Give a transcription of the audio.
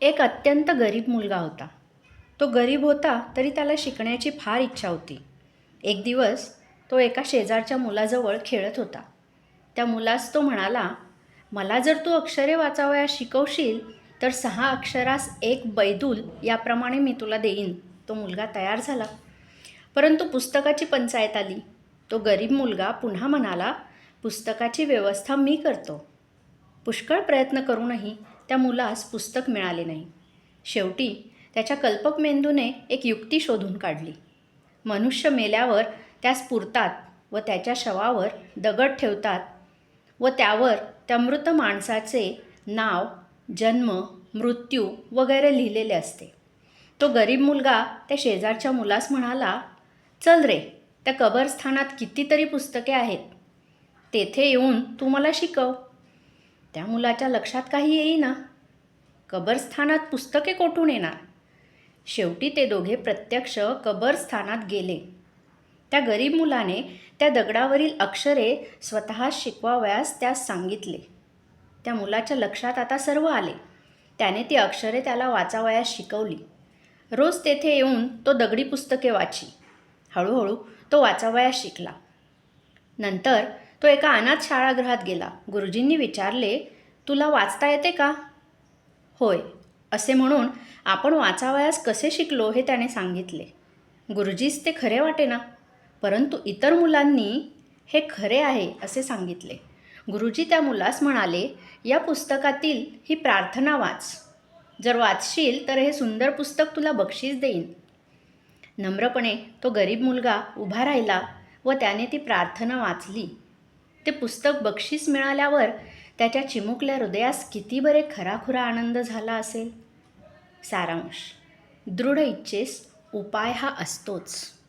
एक अत्यंत गरीब मुलगा होता. तो गरीब होता तरी त्याला शिकण्याची फार इच्छा होती. एक दिवस तो एका शेजारच्या मुलाजवळ खेळत होता. त्या मुलास तो म्हणाला मला जर तू अक्षरे वाचावया शिकवशील तर सहा अक्षरास एक बैदूल याप्रमाणे मी तुला देईन. तो मुलगा तयार झाला. परंतु पुस्तकाची पंचायत आली. तो गरीब मुलगा पुन्हा म्हणाला पुस्तकाची व्यवस्था मी करतो. पुष्कळ प्रयत्न करूनही त्या मुलास पुस्तक मिळाले नाही. शेवटी त्याच्या कल्पक मेंदूने एक युक्ती शोधून काढली. मनुष्य मेल्यावर त्यास पुरतात व त्याच्या शवावर दगड ठेवतात व त्यावर त्या मृत माणसाचे नाव जन्म मृत्यू वगैरे लिहिलेले असते. तो गरीब मुलगा त्या शेजारच्या मुलास म्हणाला चल रे त्या कबरस्थानात कितीतरी पुस्तके आहेत. तेथे येऊन तू मला शिकव. त्या मुलाच्या लक्षात काही येईना. कबरस्थानात पुस्तके कोठून येणार? शेवटी ते दोघे प्रत्यक्ष कबरस्थानात गेले. त्या गरीब मुलाने त्या दगडावरील अक्षरे स्वतः शिकवावयास त्यास सांगितले. त्या मुलाच्या लक्षात आता सर्व आले. त्याने ती अक्षरे त्याला वाचावयास शिकवली. रोज तेथे येऊन तो दगडी पुस्तके वाची. हळूहळू तो वाचावयास शिकला. नंतर तो एका अनाथ शाळागृहात गेला. गुरुजींनी विचारले तुला वाचता येते का? होय असे म्हणून आपण वाचावयास कसे शिकलो हे त्याने सांगितले. गुरुजीस ते खरे वाटे ना परंतु इतर मुलांनी हे खरे आहे असे सांगितले. गुरुजी त्या मुलास म्हणाले या पुस्तकातील ही प्रार्थना वाच. जर वाचशील तर हे सुंदर पुस्तक तुला बक्षीस देईन. नम्रपणे तो गरीब मुलगा उभा राहिला व त्याने ती प्रार्थना वाचली. ते पुस्तक बक्षीस मिळाल्यावर त्याच्या चिमुकल्या हृदयास किती बरे खराखुरा आनंद झाला असेल? सारांश. दृढ इच्छेस उपाय हा असतोच.